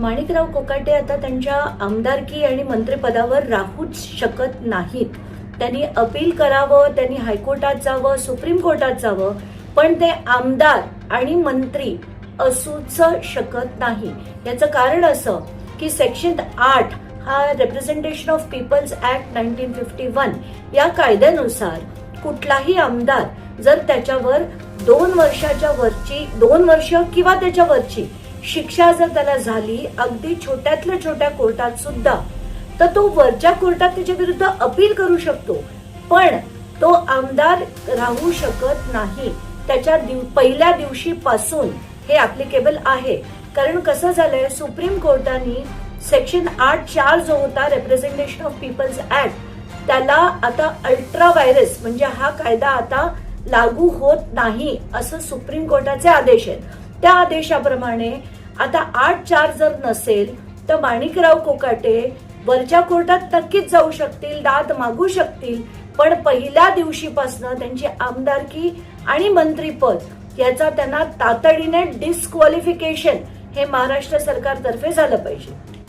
माणिकराव कोकाटे आता त्यांच्या आमदारकी आणि मंत्रिपदावर राहूच शकत नाहीत. त्यांनी अपील करावं त्यांनी हायकोर्टात जावं सुप्रीम कोर्टात जावं पण ते आमदार आणि मंत्री असूच शकत नाही. याचं कारण असं की सेक्शन आठ हा representation of people's act nineteen fifty one या कायद्यानुसार कुठलाही आमदार जर त्याच्यावर दोन वर्षाच्या वरची दोन वर्ष किंवा त्याच्या वरची शिक्षा जर त्याला झाली अगदी छोट्यातल्या छोट्या कोर्टात सुद्धा तर तो वरच्या कोर्टात त्याच्या विरुद्ध अपील करू शकतो. पण तो आमदार राहू शकत नाही. त्याच्या दिव- पहिल्या दिवशीपासून हे अप्लिकेबल आहे. कारण कसं झालंय सुप्रीम कोर्टाने सेक्शन आठ चार जो होता रिप्रेझेंटेशन ऑफ पीपल्स ऍक्ट त्याला आता अल्ट्रा व्हायरस म्हणजे हा कायदा आता लागू होत नाही असं सुप्रीम कोर्टाचे आदेश आहेत. त्या आदेशाप्रमाणे आता आठ चार जर नसेल तर माणिकराव कोकाटे वरच्या कोर्टात नक्कीच जाऊ शकतील दाद मागू शकतील. पण पहिल्या दिवशीपासनं त्यांची आमदारकी आणि मंत्रीपद याचा त्यांना तातडीने डिस्क्वालिफिकेशन हे महाराष्ट्र सरकारतर्फे झालं पाहिजे.